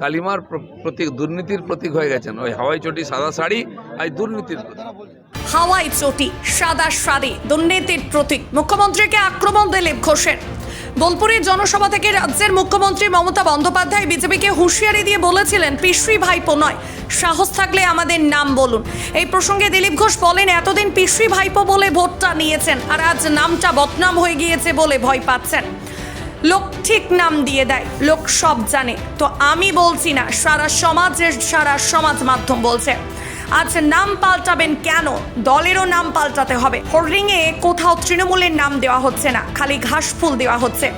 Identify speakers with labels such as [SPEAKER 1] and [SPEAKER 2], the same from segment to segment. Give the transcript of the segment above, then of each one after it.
[SPEAKER 1] কালিমার প্রতীক, দুর্নীতির প্রতীক হয়ে গেছেন। ওই হাওয়াই চটি সাদা শাড়ি আর দুর্নীতির
[SPEAKER 2] হাওয়াই চটি সাদা শাড়ি, দুর্নীতির প্রতীক। মুখ্যমন্ত্রীকে আক্রমণ দিলীপ ঘোষের। বোলপুরের জনসভা থেকে রাজ্যের মুখ্যমন্ত্রী মমতা বন্দ্যোপাধ্যায় বিজেপিকে হুঁশিয়ারি দিয়ে বলেছিলেন, পিসি ভাইপো নয়, সাহস থাকলে আমাদের নাম বলুন। এই প্রসঙ্গে দিলীপ ঘোষ বলেন, এতদিন পিসি ভাইপো বলে ভোটটা নিয়েছেন, আর আজ নামটা বদনাম হয়ে গিয়েছে বলে ভয় পাচ্ছেন। লোক ঠিক নাম দিয়ে দেয়, লোক সব জানে। তো আমি বলছি না, সারা সমাজের, সারা সমাজ মাধ্যম বলছে। আজ নাম পাল্টাবেন কেন? দলেরও নাম পাল্টাতে হবে। হোর্ডিংয়ে কোথাও তৃণমূলের নাম দেওয়া হচ্ছে না, খালি ঘাস ফুল দেওয়া হচ্ছে।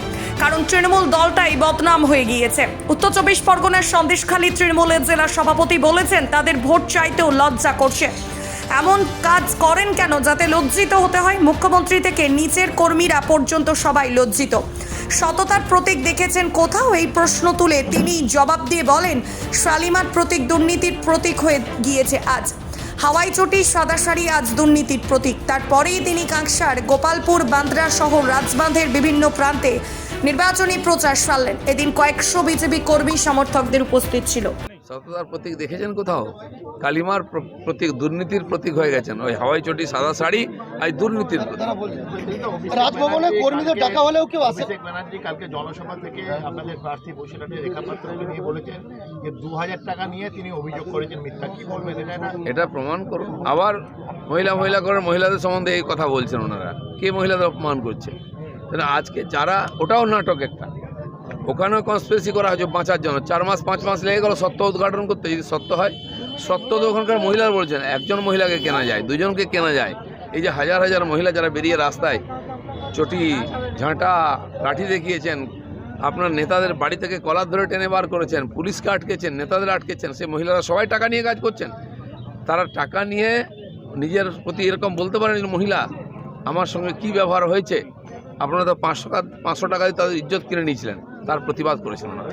[SPEAKER 2] কারণ তৃণমূল দলটাই বদনাম হয়ে গিয়েছে। উত্তর চব্বিশ পরগনার সন্দেশখালী তৃণমূলের জেলা সভাপতি বলেছেন, তাদের ভোট চাইতেও লজ্জা করছে। এমন কাজ করেন কেন? যাতে লজ্জিত হতে হয়। মুখ্যমন্ত্রী থেকে নিচের কর্মীরা পর্যন্ত সবাই লজ্জিত। সততার প্রতীক দেখেছেন কোথাও? এই প্রশ্ন তুলে তিনি জবাব দিয়ে বলেন, শালিমার প্রতীক দুর্নীতির প্রতীক হয়ে গিয়েছে আজ। হাওয়াই চটি সাদা শাড়ি আজ দুর্নীতির প্রতীক। তারপরেই তিনি কাঁকসার গোপালপুর, বান্দ্রা সহ রাজবাঁধের বিভিন্ন প্রান্তে নির্বাচনী প্রচার সারলেন। এদিন কয়েকশো বিজেপি কর্মী সমর্থকদের উপস্থিত ছিল।
[SPEAKER 1] সততার প্রতীক দেখেছেন কোথাও? কালিমার প্র- প্রতীক দুর্নীতির প্রতীক হয়ে গেছেন। ওই হাওয়াই চটি সাদা শাড়ি আর দুর্নীতির প্রতীক।
[SPEAKER 3] রাজভবনে কর্মীদের ডাকা হলেও কেউ আসে
[SPEAKER 4] ব্যানার্জি কালকে জনসভা থেকে আপনাদের প্রার্থী বসিরহাটে রেখা পাত্রকে নিয়ে বলেছেন যে দু হাজার টাকা নিয়ে তিনি অভিযোগ করেছেন মিথ্যা। কি বলবেন এটা না
[SPEAKER 1] এটা প্রমাণ করুন। আবার মহিলা মহিলা করে মহিলাদের সম্বন্ধে এই কথা বলছেন ওনারা। কে মহিলাদের অপমান করছে? তাহলে আজকে যারা ওটাও নাটক একটা। ওখানেও কনস্পিরেসি করা হয়েছে বাঁচার জন্য। চার মাস, পাঁচ মাস লেগে গেল সত্য উদ্ঘাটন করতে, যদি সত্য হয়। সত্য তো ওখানকার মহিলার বলছেন, একজন মহিলাকে কেনা যায়, দুজনকে কেনা যায়। এই যে হাজার হাজার মহিলা যারা বেরিয়ে রাস্তায় চটি, ঝাঁটা, লাঠি দেখিয়েছেন, আপনার নেতাদের বাড়ি থেকে কলার ধরে টেনে বার করেছেন পুলিশকে আটকেছেন, নেতাদের আটকেছেন, সেই মহিলারা সবাই টাকা নিয়ে কাজ করছেন। তারা টাকা নিয়ে নিজের প্রতি এরকম বলতে পারেন মহিলা, আমার সঙ্গে কি ব্যবহার হয়েছে? আপনারা তো পাঁচশো টাকা পাঁচশো টাকা দিয়ে তাদের ইজ্জত কিনে নিয়েছিলেন। তার প্রতিবাদ করেছেন ওনারা।